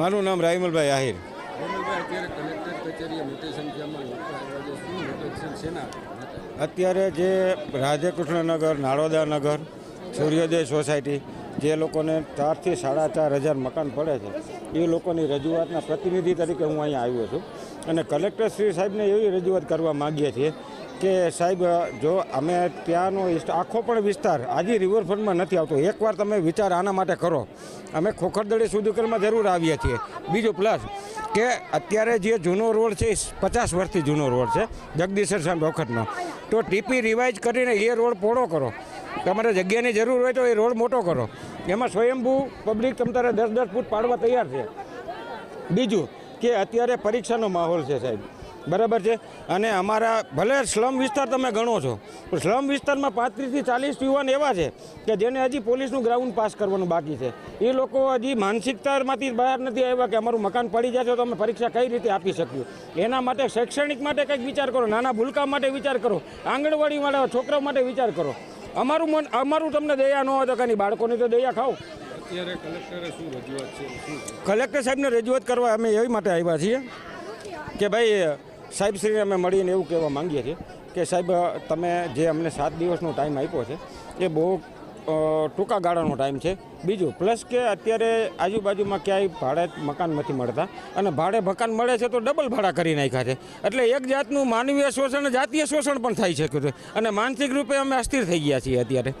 મારું નામ રાહિમલભાઈ આહિર. અત્યારે જે રાધાકૃષ્ણનગર નાળોદાનગર સૂર્યોદય સોસાયટી જે લોકોને ચારથી સાડા ચાર હજાર મકાન પડે છે એ લોકોની રજૂઆતના પ્રતિનિધિ તરીકે હું અહીંયા આવ્યો છું. અને કલેક્ટર શ્રી સાહેબને એવી રજૂઆત કરવા માગીએ છીએ કે સાહેબ, જો અમે ત્યાંનો આખો પણ વિસ્તાર આજે રિવરફ્રન્ટમાં નથી આવતો. એકવાર તમે વિચાર આના માટે કરો. અમે ખોખરદળી સુધીકરમાં જરૂર આવીએ છીએ. બીજું પ્લસ કે અત્યારે જે જૂનો રોડ છે એ પચાસ વર્ષથી જૂનો રોડ છે, જગદીશર સાહેબ વખતનો. તો ટીપી રિવાઇઝ કરીને એ રોડ પોળો કરો. તમારે જગ્યાની જરૂર હોય તો એ રોડ મોટો કરો. એમાં સ્વયંભૂ પબ્લિક તમારે દસ દસ ફૂટ પાડવા તૈયાર છે. બીજું કે અત્યારે પરીક્ષાનો માહોલ છે સાહેબ. બરાબર છે? અને અમારા ભલે સ્લમ વિસ્તાર તમે ગણો છો પણ સ્લમ વિસ્તારમાં પાંત્રીસથી ચાલીસ યુવાન એવા છે કે જેને હજી પોલીસનું ગ્રાઉન્ડ પાસ કરવાનું બાકી છે. એ લોકો હજી માનસિકતામાંથી બહાર નથી આવ્યા કે અમારું મકાન પડી જશે તો અમે પરીક્ષા કઈ રીતે આપી શકીએ? એના માટે શૈક્ષણિક માટે કંઈક વિચાર કરો નાના ભૂલકા માટે વિચાર કરો આંગણવાડી વાળા છોકરાઓ માટે વિચાર કરો. અમારું મન અમારું તમને દયા ન હોય તો કાંઈ બાળકોની તો દયા ખાઓ. અત્યારે કલેક્ટરે શું રજૂઆત છે? શું? કલેક્ટર સાહેબને રજૂઆત કરવા અમે એવી માટે આવ્યા છીએ કે ભાઈ સાહેબશ્રીને અમે મળીને એવું કહેવા માંગીએ છીએ કે સાહેબ, તમે જે અમને સાત દિવસનો ટાઈમ આપ્યો છે, એ બહુ ટૂંકા ગાળાનો ટાઈમ છે. બીજું પ્લસ કે અત્યારે આજુબાજુમાં ક્યાંય ભાડે મકાન નથી મળતા અને ભાડે મકાન મળે છે તો ડબલ ભાડા કરી નાખ્યા છે. એટલે એક જાતનું માનવીય શોષણ જાતીય શોષણ પણ શક્યું છે. અને માનસિક રૂપે અમે અસ્થિર થઈ ગયા છીએ અત્યારે.